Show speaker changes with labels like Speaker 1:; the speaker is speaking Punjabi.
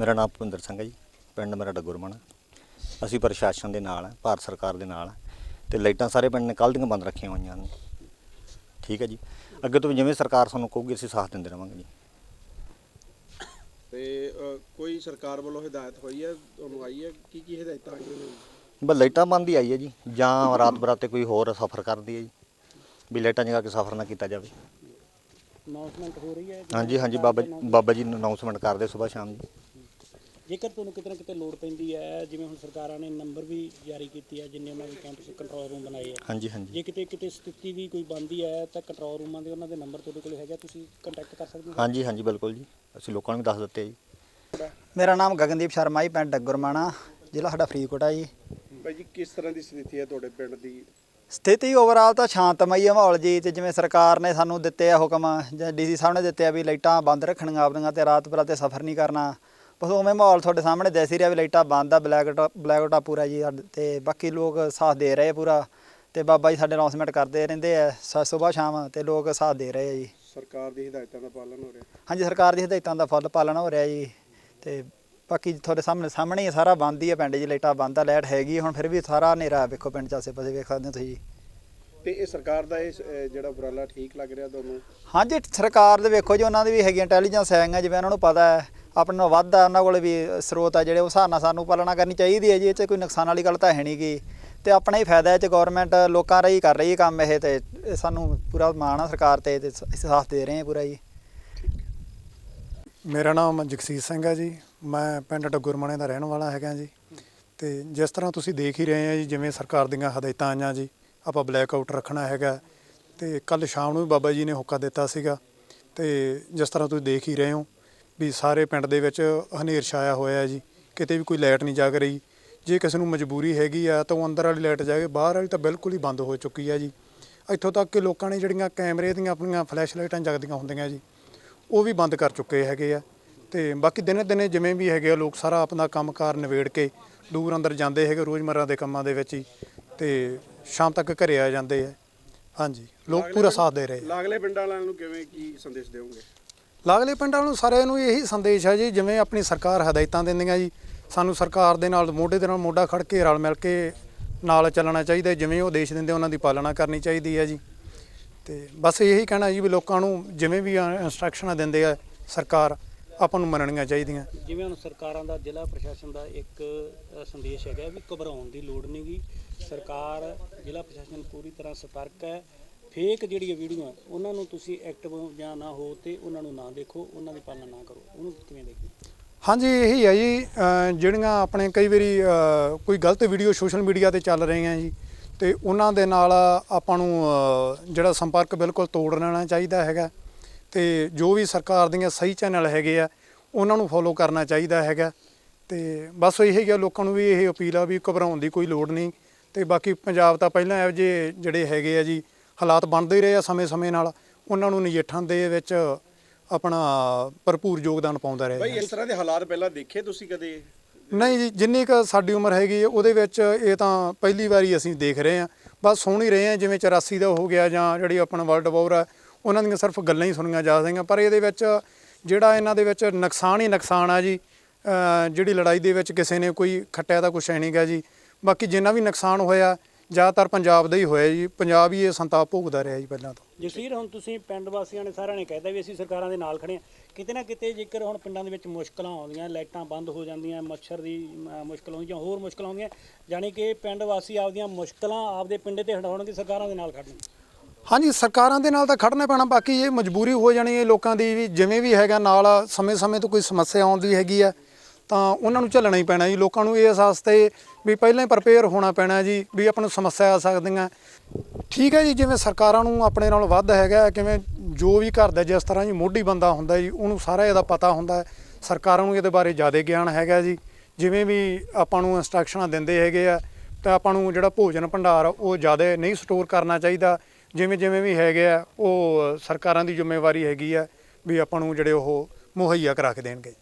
Speaker 1: ਮੇਰਾ ਨਾਮ ਭੁਪਿੰਦਰ ਸਿੰਘ ਹੈ ਜੀ ਪਿੰਡ ਮੇਰਾ ਡੱਗੁਰਮਣ ਅਸੀਂ ਪ੍ਰਸ਼ਾਸਨ ਦੇ ਨਾਲ ਹਾਂ ਭਾਰਤ ਸਰਕਾਰ ਦੇ ਨਾਲ ਹਾਂ। ਤੇ ਲਾਈਟਾਂ ਸਾਰੇ ਪਿੰਡ ਨੇ ਕੱਲ੍ਹ ਦੀਆਂ ਬੰਦ ਰੱਖੀਆਂ ਹੋਈਆਂ ਨੇ। ਠੀਕ ਹੈ ਜੀ। ਅੱਗੇ ਤੋਂ ਵੀ ਜਿਵੇਂ ਸਰਕਾਰ ਸਾਨੂੰ ਕਹੂਗੀ ਅਸੀਂ ਸਾਥ ਦਿੰਦੇ ਰਵਾਂਗੇ ਜੀ।
Speaker 2: ਤੇ ਅ, ਕੋਈ ਸਰਕਾਰ ਵੱਲੋਂ ਹਦਾਇਤ ਹੋਈ ਹੈ ਤੁਹਾਨੂੰ ਆਈ ਹੈ? ਕੀ ਕੀ ਹਦਾਇਤਾਂ ਆਈਆਂ ਨੇ?
Speaker 1: ਬਸ ਲਾਈਟਾਂ ਬੰਦ ਹੀ ਆਈ ਹੈ ਜੀ। ਜਾਂ ਰਾਤ ਬਰਾਤੇ ਕੋਈ ਹੋਰ ਸਫ਼ਰ ਕਰਦੀ ਹੈ ਜੀ। ਵੀ ਲਾਈਟਾਂ ਜਗਾ ਕੇ ਸਫ਼ਰ ਨਾ ਕੀਤਾ ਜਾਵੇ।
Speaker 3: ਅਨਾਉਂਸਮੈਂਟ ਹੋ ਰਹੀ ਹੈ?
Speaker 1: ਹਾਂਜੀ ਹਾਂਜੀ ਬਾਬਾ ਬਾਬਾ ਜੀ ਅਨਾਉਂਸਮੈਂਟ ਕਰਦੇ ਸਵੇਰ ਸ਼ਾਮ ਜੀ।
Speaker 3: ਜੇਕਰ ਤੁਹਾਨੂੰ ਕਿਤੇ ਨਾ ਕਿਤੇ ਲੋੜ ਪੈਂਦੀ ਹੈ ਜਿਵੇਂ ਹੁਣ ਸਰਕਾਰਾਂ ਨੇ ਨੰਬਰ ਵੀ ਜਾਰੀ ਕੀਤੀ ਹੈ ਜਿੰਨੇ ਉਹਨਾਂ ਦੇ ਕੈਂਪਸ ਕੰਟਰੋਲ ਰੂਮ ਬਣਾਏ ਆ।
Speaker 1: ਹਾਂਜੀ ਹਾਂਜੀ।
Speaker 3: ਜੇ ਕਿਤੇ ਕਿਤੇ ਸਥਿਤੀ ਦੀ ਕੋਈ ਬੰਦੀ ਹੈ ਤਾਂ ਕੰਟਰੋਲ ਰੂਮਾਂ ਦੇ ਉਹਨਾਂ ਦੇ ਨੰਬਰ ਤੁਹਾਡੇ ਕੋਲ ਹੈਗਾ ਤੁਸੀਂ ਕੰਟੈਕਟ ਕਰ ਸਕਦੇ ਹੋ।
Speaker 1: ਹਾਂਜੀ ਹਾਂਜੀ ਬਿਲਕੁਲ ਜੀ। ਅਸੀਂ ਲੋਕਾਂ ਨੂੰ ਵੀ ਦੱਸ ਦਿੱਤੇ ਜੀ।
Speaker 4: ਮੇਰਾ ਨਾਮ ਗਗਨਦੀਪ ਸ਼ਰਮਾ ਜੀ ਪਿੰਡ ਡੱਗਰਮਾਣਾ ਜ਼ਿਲ੍ਹਾ ਸਾਡਾ ਫਰੀਦਕੋਟ ਆ ਜੀ।
Speaker 2: ਭਾਈ ਜੀ ਕਿਸ ਤਰ੍ਹਾਂ ਦੀ ਸਥਿਤੀ ਹੈ ਤੁਹਾਡੇ ਪਿੰਡ ਦੀ?
Speaker 4: ਸਥਿਤੀ ਓਵਰਆਲ ਤਾਂ ਸ਼ਾਂਤਮਈ ਆ ਮਾਹੌਲ ਜੀ ਤੇ ਜਿਵੇਂ ਸਰਕਾਰ ਨੇ ਸਾਨੂੰ ਦਿੱਤੇ ਆ ਹੁਕਮ ਜਾਂ ਡੀਸੀ ਸਾਹਿਬ ਨੇ ਦਿੱਤੇ ਆ ਵੀ ਲਾਈਟਾਂ ਬੰਦ ਰੱਖਣੀਆਂ ਆਪਣੀਆਂ ਤੇ ਰਾਤ ਬਰਾਤੇ ਸਫ਼ਰ ਨਹੀਂ ਕਰਨਾ। ਬਸ ਉਵੇਂ ਮਾਹੌਲ ਤੁਹਾਡੇ ਸਾਹਮਣੇ ਦਿਸ ਰਿਹਾ ਵੀ ਲਾਈਟਾਂ ਬੰਦ ਆ ਬਲੈਕ ਬਲੈਕ ਆ ਪੂਰਾ ਜੀ ਤੇ ਬਾਕੀ ਲੋਕ ਸਾਥ ਦੇ ਰਹੇ ਆ ਪੂਰਾ। ਤੇ ਬਾਬਾ ਜੀ ਸਾਡੇ ਅਨਾਉਂਸਮੈਂਟ ਕਰਦੇ ਰਹਿੰਦੇ ਆ ਸਵੇਰ ਸ਼ਾਮ ਤੇ ਲੋਕ ਸਾਥ ਦੇ ਰਹੇ ਆ ਜੀ।
Speaker 2: ਸਰਕਾਰ ਦੀ ਹਦਾਇਤਾਂ ਦਾ ਪਾਲਣ ਹੋ ਰਿਹਾ।
Speaker 4: ਹਾਂਜੀ ਸਰਕਾਰ ਦੀ ਹਦਾਇਤਾਂ ਦਾ ਫੁੱਲ ਪਾਲਣ ਹੋ ਰਿਹਾ ਜੀ। ਤੇ ਬਾਕੀ ਤੁਹਾਡੇ ਸਾਹਮਣੇ ਸਾਹਮਣੇ ਹੀ ਸਾਰਾ ਬੰਦ ਹੀ ਆ ਪਿੰਡ ਜੀ ਲਾਈਟਾਂ ਬੰਦ ਆ ਲਾਈਟ ਹੈਗੀ ਹੁਣ ਫਿਰ ਵੀ ਸਾਰਾ ਹਨੇਰਾ ਵੇਖੋ ਪਿੰਡ ਚ ਆਸੇ ਪਾਸੇ ਵੇਖ ਸਕਦੇ ਹੋ ਤੁਸੀਂ।
Speaker 2: ਤੇ ਇਹ ਸਰਕਾਰ ਦਾ ਇਹ ਜਿਹੜਾ ਉਪਰਾਲਾ ਠੀਕ ਲੱਗ ਰਿਹਾ ਤੁਹਾਨੂੰ?
Speaker 4: ਹਾਂਜੀ ਸਰਕਾਰ ਦੇ ਵੇਖੋ ਜੀ ਉਹਨਾਂ ਦੀ ਵੀ ਹੈਗੀ ਇੰਟੈਲੀਜੈਂਸ ਹੈਗਾ ਜਿਵੇਂ ਉਹਨਾਂ ਨੂੰ ਪਤਾ ਹੈ ਆਪਣੇ ਨਾਲੋਂ ਵੱਧ ਆ ਉਹਨਾਂ ਕੋਲ ਵੀ ਸਰੋਤ ਆ ਜਿਹੜੇ ਉਸ ਹਿਸਾਬ ਨਾਲ ਸਾਨੂੰ ਪਾਲਣਾ ਕਰਨੀ ਚਾਹੀਦੀ ਹੈ ਜੀ ਇਹ 'ਚ ਕੋਈ ਨੁਕਸਾਨ ਵਾਲੀ ਗੱਲ ਤਾਂ ਹੈ ਨਹੀਂ ਗੀ। ਤੇ ਆਪਣਾ ਹੀ ਫਾਇਦਾ ਹੈ ਚ ਗਵਰਨਮੈਂਟ ਲੋਕਾਂ ਰਹੀ ਕਰ ਰਹੀ ਹੈ ਕੰਮ ਇਹ ਤੇ ਇਹ ਸਾਨੂੰ ਪੂਰਾ ਮਾਣ ਆ ਸਰਕਾਰ ਤੇ ਤੇ ਅਸੀਂ ਸਾਥ ਦੇ ਰਹੇ ਹਾਂ ਪੂਰਾ ਜੀ।
Speaker 5: ਮੇਰਾ ਨਾਮ ਜਗਸੀਰ ਸਿੰਘ ਹੈ ਜੀ ਮੈਂ ਪਿੰਡ ਡੱਗੁਰਮਣੇ ਦਾ ਰਹਿਣ ਵਾਲਾ ਹੈਗਾ ਜੀ। ਤੇ ਜਿਸ ਤਰ੍ਹਾਂ ਤੁਸੀਂ ਦੇਖ ਹੀ ਰਹੇ ਆ ਜੀ ਜਿਵੇਂ ਸਰਕਾਰ ਦੀਆਂ ਹਦਾਇਤਾਂ ਆਈਆਂ ਜੀ ਆਪਾਂ ਬਲੈਕ ਆਊਟ ਰੱਖਣਾ ਹੈਗਾ। ਤੇ ਕੱਲ ਸ਼ਾਮ ਨੂੰ ਵੀ ਬਾਬਾ ਜੀ ਨੇ ਹੁੱਕਾ ਦਿੱਤਾ ਸੀਗਾ। ਤੇ ਜਿਸ ਤਰ੍ਹਾਂ ਤੁਸੀਂ ਦੇਖ ਹੀ ਰਹੇ ਹੋ ਵੀ ਸਾਰੇ ਪਿੰਡ ਦੇ ਵਿੱਚ ਹਨੇਰ ਛਾਇਆ ਹੋਇਆ ਜੀ। ਕਿਤੇ ਵੀ ਕੋਈ ਲਾਈਟ ਨਹੀਂ ਜਗ ਰਹੀ। ਜੇ ਕਿਸੇ ਨੂੰ ਮਜਬੂਰੀ ਹੈਗੀ ਆ ਤਾਂ ਉਹ ਅੰਦਰ ਵਾਲੀ ਲਾਈਟ ਜਾਗੇ, ਬਾਹਰ ਵਾਲੀ ਤਾਂ ਬਿਲਕੁਲ ਹੀ ਬੰਦ ਹੋ ਚੁੱਕੀ ਹੈ ਜੀ। ਇੱਥੋਂ ਤੱਕ ਕਿ ਲੋਕਾਂ ਨੇ ਜਿਹੜੀਆਂ ਕੈਮਰੇ ਦੀਆਂ ਆਪਣੀਆਂ ਫਲੈਸ਼ ਲਾਈਟਾਂ ਜਗਦੀਆਂ ਹੁੰਦੀਆਂ ਜੀ, ਉਹ ਵੀ ਬੰਦ ਕਰ ਚੁੱਕੇ ਹੈਗੇ ਆ। ਤੇ ਬਾਕੀ ਦਿਨੇ ਦਿਨੇ ਜਿਵੇਂ ਵੀ ਹੈਗੇ ਆ, ਲੋਕ ਸਾਰਾ ਆਪਣਾ ਕੰਮਕਾਰ ਨਿਬੇੜ ਕੇ ਦੂਰ ਅੰਦਰ ਜਾਂਦੇ ਹੈਗੇ ਰੋਜ਼ਮਰਾਂ ਦੇ ਕੰਮਾਂ ਦੇ ਵਿੱਚ ਹੀ। ਤੇ ਸ਼ਾਮ ਤੱਕ ਘਰੇ ਆ ਜਾਂਦੇ ਆ ਹਾਂਜੀ ਲੋਕ ਪੂਰਾ ਸਾਥ ਦੇ ਰਹੇ ਆ।
Speaker 2: ਲਾਗਲੇ ਪਿੰਡਾਂ ਵਾਲਿਆਂ ਨੂੰ ਕਿਵੇਂ ਕੀ ਸੰਦੇਸ਼ ਦਿਓਗੇ
Speaker 5: ਲਾਗਲੇ ਪਿੰਡਾਂ ਨੂੰ ਸਾਰਿਆਂ ਨੂੰ ਇਹੀ ਸੰਦੇਸ਼ ਹੈ ਜੀ ਜਿਵੇਂ ਆਪਣੀ ਸਰਕਾਰ ਹਦਾਇਤਾਂ ਦਿੰਦੀਆਂ ਜੀ ਸਾਨੂੰ ਸਰਕਾਰ ਦੇ ਨਾਲ ਮੋਢੇ ਦੇ ਨਾਲ ਮੋਢਾ ਖੜ ਕੇ ਰਲ ਮਿਲ ਕੇ ਨਾਲ ਚੱਲਣਾ ਚਾਹੀਦਾ। ਜਿਵੇਂ ਉਹ ਦੇਸ਼ ਦਿੰਦੇ ਉਹਨਾਂ ਦੀ ਪਾਲਣਾ ਕਰਨੀ ਚਾਹੀਦੀ ਹੈ ਜੀ ਤੇ ਬਸ ਇਹੀ ਕਹਿਣਾ ਜੀ ਵੀ ਲੋਕਾਂ ਨੂੰ ਜਿਵੇਂ ਵੀ ਇਨਸਟਰਕਸ਼ਨਾਂ ਦਿੰਦੇ ਆ ਸਰਕਾਰ ਆਪਾਂ ਨੂੰ ਮੰਨਣੀਆਂ ਚਾਹੀਦੀਆਂ।
Speaker 3: ਜਿਵੇਂ ਹੁਣ ਸਰਕਾਰਾਂ ਦਾ ਜ਼ਿਲ੍ਹਾ ਪ੍ਰਸ਼ਾਸਨ ਦਾ ਇੱਕ ਅ, ਸੰਦੇਸ਼ ਹੈਗਾ ਵੀ ਘਬਰਾਉਣ ਦੀ ਲੋੜ ਨਹੀਂਗੀ ਸਰਕਾਰ ਜ਼ਿਲ੍ਹਾ ਪ੍ਰਸ਼ਾਸਨ ਪੂਰੀ ਤਰ੍ਹਾਂ ਸਤਰਕ ਹੈ। ਫੇਕ ਜਿਹੜੀਆਂ ਵੀਡੀਓ ਉਹਨਾਂ ਨੂੰ ਤੁਸੀਂ ਐਕਟਿਵ ਜਾਂ ਨਾ ਹੋ ਤੇ ਉਹਨਾਂ ਨੂੰ ਨਾ ਦੇਖੋ ਉਹਨਾਂ ਦੀ ਪਾਲਣਾ ਨਾ ਕਰੋ। ਉਹਨੂੰ ਕਿਵੇਂ ਦੇਖਦੇ
Speaker 5: ਹਾਂਜੀ ਇਹੀ ਹੈ ਜੀ ਅ, ਜਿਹੜੀਆਂ ਆਪਣੇ ਕਈ ਵਾਰੀ ਅ, ਕੋਈ ਗਲਤ ਵੀਡੀਓ ਸੋਸ਼ਲ ਮੀਡੀਆ ਤੇ ਚੱਲ ਰਹੀਆਂ ਜੀ ਤੇ ਉਹਨਾਂ ਦੇ ਨਾਲ ਆਪਾਂ ਨੂੰ ਅ, ਜਿਹੜਾ ਸੰਪਰਕ ਬਿਲਕੁਲ ਤੋੜ ਲੈਣਾ ਚਾਹੀਦਾ ਹੈਗਾ। ਤੇ ਜੋ ਵੀ ਸਰਕਾਰ ਦੀਆਂ ਸਹੀ ਚੈਨਲ ਹੈਗੇ ਆ ਉਹਨਾਂ ਨੂੰ ਫੋਲੋ ਕਰਨਾ ਚਾਹੀਦਾ ਹੈਗਾ। ਤੇ ਬਸ ਇਹੀ ਹੈ ਲੋਕਾਂ ਨੂੰ ਵੀ ਇਹ ਅਪੀਲ ਆ ਵੀ ਘਬਰਾਉਣ ਦੀ ਕੋਈ ਲੋੜ ਨਹੀਂ। ਤੇ ਬਾਕੀ ਪੰਜਾਬ ਤਾਂ ਪਹਿਲਾਂ ਇਹੋ ਜਿਹੇ ਜਿਹੜੇ ਹੈਗੇ ਆ ਜੀ ਹਾਲਾਤ ਬਣਦੇ ਹੀ ਰਹੇ ਆ ਸਮੇਂ-ਸਮੇਂ ਨਾਲ ਉਹਨਾਂ ਨੂੰ ਨਜਿੱਠਣ ਦੇ ਵਿੱਚ ਆਪਣਾ ਭਰਪੂਰ ਯੋਗਦਾਨ ਪਾਉਂਦਾ ਰਿਹਾ।
Speaker 2: ਭਾਈ ਇਸ ਤਰ੍ਹਾਂ ਦੇ ਹਾਲਾਤ ਪਹਿਲਾਂ ਦੇਖੇ ਤੁਸੀਂ ਕਦੇ?
Speaker 5: ਨਹੀਂ ਜੀ ਜਿੰਨੀ ਕੁ ਸਾਡੀ ਉਮਰ ਹੈਗੀ ਹੈ ਉਹਦੇ ਵਿੱਚ ਇਹ ਤਾਂ ਪਹਿਲੀ ਵਾਰੀ ਅਸੀਂ ਦੇਖ ਰਹੇ ਹਾਂ ਬਸ ਸੁਣ ਹੀ ਰਹੇ ਹਾਂ ਜਿਵੇਂ 84 ਦਾ ਹੋ ਗਿਆ ਜਾਂ ਜਿਹੜੀ ਆਪਣਾ ਵਰਲਡ ਵਾਰ ਹੈ ਉਹਨਾਂ ਦੀਆਂ ਸਿਰਫ ਗੱਲਾਂ ਹੀ ਸੁਣੀਆਂ ਜਾ ਸਕਦੀਆਂ ਪਰ ਇਹਦੇ ਵਿੱਚ ਜਿਹੜਾ ਇਹਨਾਂ ਦੇ ਵਿੱਚ ਨੁਕਸਾਨ ਹੀ ਨੁਕਸਾਨ ਆ ਜੀ ਜਿਹੜੀ ਲੜਾਈ ਦੇ ਵਿੱਚ ਕਿਸੇ ਨੇ ਕੋਈ ਖੱਟਿਆ ਤਾਂ ਕੁਛ ਹੈ ਗਿਆ ਜੀ। ਬਾਕੀ ਜਿੰਨਾ ਵੀ ਨੁਕਸਾਨ ਹੋਇਆ ਜ਼ਿਆਦਾਤਰ ਪੰਜਾਬ ਦਾ ਹੀ ਹੋਇਆ ਜੀ। ਪੰਜਾਬ ਹੀ ਇਹ ਸੰਤਾਪ ਭੋਗਦਾ ਰਿਹਾ ਜੀ ਪਹਿਲਾਂ ਤੋਂ।
Speaker 3: ਜਸਵੀਰ ਹੁਣ ਤੁਸੀਂ ਪਿੰਡ ਵਾਸੀਆਂ ਨੇ ਸਾਰਿਆਂ ਨੇ ਕਹਿਤਾ ਵੀ ਅਸੀਂ ਸਰਕਾਰਾਂ ਦੇ ਨਾਲ ਖੜੇ ਹਾਂ। ਕਿਤੇ ਨਾ ਕਿਤੇ ਜੇਕਰ ਹੁਣ ਪਿੰਡਾਂ ਦੇ ਵਿੱਚ ਮੁਸ਼ਕਲਾਂ ਆਉਂਦੀਆਂ ਲਾਈਟਾਂ ਬੰਦ ਹੋ ਜਾਂਦੀਆਂ ਮੱਛਰ ਦੀ ਅਮ, ਮੁਸ਼ਕਲ ਆਉਂਦੀ ਜਾਂ ਹੋਰ ਮੁਸ਼ਕਲਾਂ ਆਉਂਦੀਆਂ ਜਾਣੀ ਕਿ ਪਿੰਡ ਵਾਸੀ ਆਪਦੀਆਂ ਮੁਸ਼ਕਲਾਂ ਆਪਦੇ ਪਿੰਡੇ ਤੇ ਹਟਾਉਣ ਦੀ ਸਰਕਾਰਾਂ ਦੇ ਨਾਲ ਖੜਨ
Speaker 5: ਹਾਂਜੀ ਸਰਕਾਰਾਂ ਦੇ ਨਾਲ ਤਾਂ ਖੜਨਾ ਪੈਣਾ ਬਾਕੀ ਇਹ ਮਜਬੂਰੀ ਹੋ ਜਾਣੀ ਹੈ ਲੋਕਾਂ ਦੀ ਵੀ ਜਿਵੇਂ ਵੀ ਹੈਗਾ ਨਾਲ ਸਮੇਂ-ਸਮੇਂ ਤੋਂ ਕੋਈ ਸਮੱਸਿਆ ਆਉਂਦੀ ਹੈਗੀ ਆ ਤਾਂ ਉਹਨਾਂ ਨੂੰ ਝੱਲਣਾ ਹੀ ਪੈਣਾ ਜੀ। ਲੋਕਾਂ ਨੂੰ ਇਸ ਵਾਸਤੇ ਵੀ ਪਹਿਲਾਂ ਹੀ ਪ੍ਰਪੇਅਰ ਹੋਣਾ ਪੈਣਾ ਜੀ ਵੀ ਆਪਾਂ ਨੂੰ ਸਮੱਸਿਆ ਆ ਸਕਦੀਆਂ। ਠੀਕ ਹੈ ਜੀ ਜਿਵੇਂ ਸਰਕਾਰਾਂ ਨੂੰ ਆਪਣੇ ਨਾਲ ਵੱਧ ਹੈਗਾ ਕਿਵੇਂ ਜੋ ਵੀ ਘਰ ਦਾ ਜਿਸ ਤਰ੍ਹਾਂ ਜੀ ਮੋਢੀ ਬੰਦਾ ਹੁੰਦਾ ਜੀ ਉਹਨੂੰ ਸਾਰਾ ਇਹਦਾ ਪਤਾ ਹੁੰਦਾ ਸਰਕਾਰਾਂ ਨੂੰ ਇਹਦੇ ਬਾਰੇ ਜ਼ਿਆਦਾ ਗਿਆਨ ਹੈਗਾ ਜੀ। ਜਿਵੇਂ ਵੀ ਆਪਾਂ ਨੂੰ ਇਨਸਟਰਕਸ਼ਨਾਂ ਦਿੰਦੇ ਹੈਗੇ ਆ ਤਾਂ ਆਪਾਂ ਨੂੰ ਜਿਹੜਾ ਭੋਜਨ ਭੰਡਾਰ ਆ, ਉਹ ਜ਼ਿਆਦਾ ਨਹੀਂ ਸਟੋਰ ਕਰਨਾ ਚਾਹੀਦਾ। ਜਿਵੇਂ ਜਿਵੇਂ ਵੀ ਹੈਗੇ ਆ, ਉਹ ਸਰਕਾਰਾਂ ਦੀ ਜ਼ਿੰਮੇਵਾਰੀ ਹੈਗੀ ਆ ਵੀ ਆਪਾਂ ਨੂੰ ਜਿਹੜੇ ਉਹ ਮੁਹੱਈਆ ਕਰਾ ਕੇ ਦੇਣਗੇ।